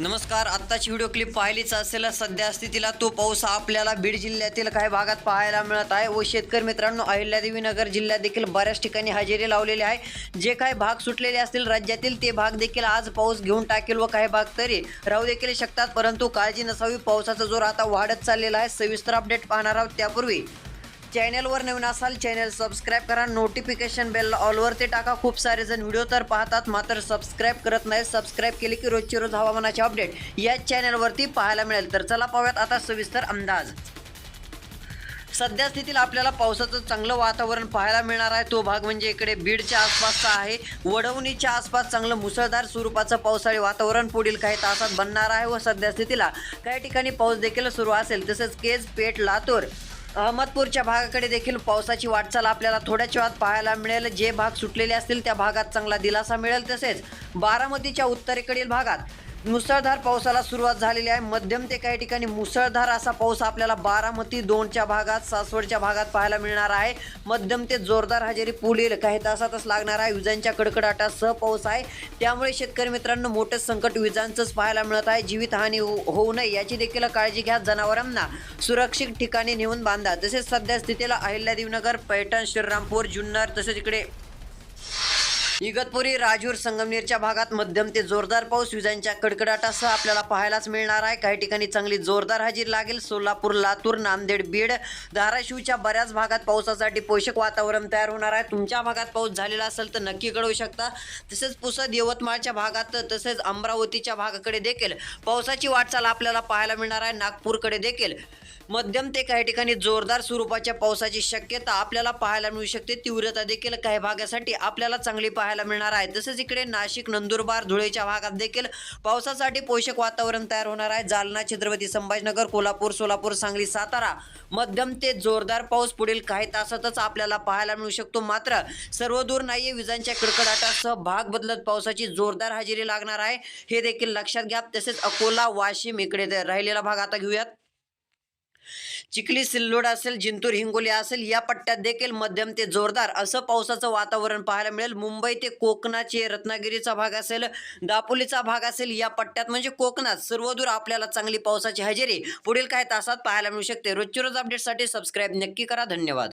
नमस्कार आत्ताची video clip पाहिलीच असेल सध्या स्थितीला तो पाऊस आपल्याला बीड जिल्ह्यातील काही भागात पाहायला मिळत आहे व शेतकरी मित्रांनो अहिल्यादेवी नगर जिल्ह्यात देखील बऱ्याच ठिकाणी हजेरी लावलेली आहे. जे काही भाग सुटलेले असतील राज्यातील ते भाग देखील आज पाऊस घेऊन टाकेल व काही भाग तरी राहू देखील शकतात. परंतु काळजी नसावी पावसाचा जोर आता वाढत चाललेला आहे. सविस्तर अपडेट पाहणार आहोत त्यापूर्वी. चॅनलवर नवीन असाल चॅनल सबस्क्राईब करा. नोटिफिकेशन बेल ऑलवर ते टाका. खूप सारे जण व्हिडिओ तर पाहतात मात्र सबस्क्राईब करत नाही. सबस्क्राईब केले की रोजची रोज हवामानाचे अपडेट या चॅनलवरती पाहायला मिळेल. तर चला पाहूयात आता सविस्तर अंदाज. सध्या स्थितीला आपल्याला पावसाचं चांगलं वातावरण पाहायला मिळणार आहे. तो भाग म्हणजे इकडे बीडच्या आसपासचा आहे. वडवणीच्या आसपास चांगलं मुसळधार स्वरूपाचं पावसाळी वातावरण पुढील काही तासात बनणार आहे व सध्या स्थितीला काही ठिकाणी पाऊस देखील सुरू असेल. तसेच केज पेठ लातूर अहमदपूरच्या भागाकडे देखील पावसाची वाटचाल आपल्याला थोड्याच वेळात पाहायला मिळेल. जे भाग सुटलेले असतील त्या भागात चांगला दिलासा मिळेल. तसेच बारामतीच्या उत्तरेकडील भागात मुसळधार पावसाला सुरुवात झालेली आहे. मध्यम ते काही ठिकाणी मुसळधार असा पाऊस आपल्याला बारामती दोनच्या भागात सासवडच्या भागात पाहायला मिळणार आहे. मध्यम ते जोरदार हजेरी पुढील काही तासातच लागणार आहे. विजांच्या कडकडाटासह पाऊस आहे. त्यामुळे शेतकरी मित्रांनो मोठं संकट विजांचंच पाहायला मिळत आहे. जीवितहानी हो- होऊ नये. याची देखील काळजी घ्या. जनावरांना सुरक्षित ठिकाणी नेऊन बांधा. तसेच सध्या स्थितीला अहिल्यादेवीनगर पैठण श्रीरामपूर जुन्नर तसेच इकडे इगतपुरी राजूर संगमनेरच्या भागात मध्यम ते जोरदार पाऊस. विजांच्या कडकडाटासह आपल्याला पाहायलाच मिळणार आहे. काही ठिकाणी चांगली जोरदार हजेरी लागेल. सोलापूर लातूर नांदेड बीड धाराशिवच्या बऱ्याच भागात पावसासाठी पोषक वातावरण तयार होणार आहे. तुमच्या भागात पाऊस झालेला असेल तर नक्की कळवू शकता. तसेच पुसद यवतमाळच्या भागात तसेच अमरावतीच्या भागाकडे देखील पावसाची वाटचाल आपल्याला पाहायला मिळणार आहे. नागपूरकडे देखील मध्यम ते काही ठिकाणी जोरदार स्वरूपाच्या पावसाची शक्यता आपल्याला पाहायला मिळू शकते. तीव्रता देखील काही भागासाठी आपल्याला चांगली पाहायला मिळणार आहे. तसेच इकडे नाशिक नंदुरबार धुळेच्या भागात देखील पावसासाठी पोषक वातावरण तयार होणार आहे. जालना छत्रपती संभाजीनगर कोल्हापूर सोलापूर सांगली सातारा मध्यम ते जोरदार पाऊस पुढील काही तासातच आपल्याला पाहायला मिळू शकतो. मात्र सर्व दूर नाहीये विजांच्या कडकडाटासह भाग बदलत पावसाची जोरदार हजेरी लागणार आहे. हे देखील लक्षात घ्या. तसेच अकोला वाशिम इकडे राहिलेला भाग आता घेऊयात. चिखली सिल्लोड असेल जिंतूर हिंगोली असेल या पट्ट्यात देखील मध्यम ते जोरदार असं पावसाचं वातावरण पाहायला मिळेल. मुंबई ते कोकणाचे रत्नागिरीचा भाग असेल दापोलीचा भाग असेल या पट्ट्यात म्हणजे कोकणात सर्वदूर आपल्याला चांगली पावसाची हजेरी पुढील काही तासात पाहायला मिळू शकते. रोजची रोज अपडेटसाठी सबस्क्राईब नक्की करा. धन्यवाद.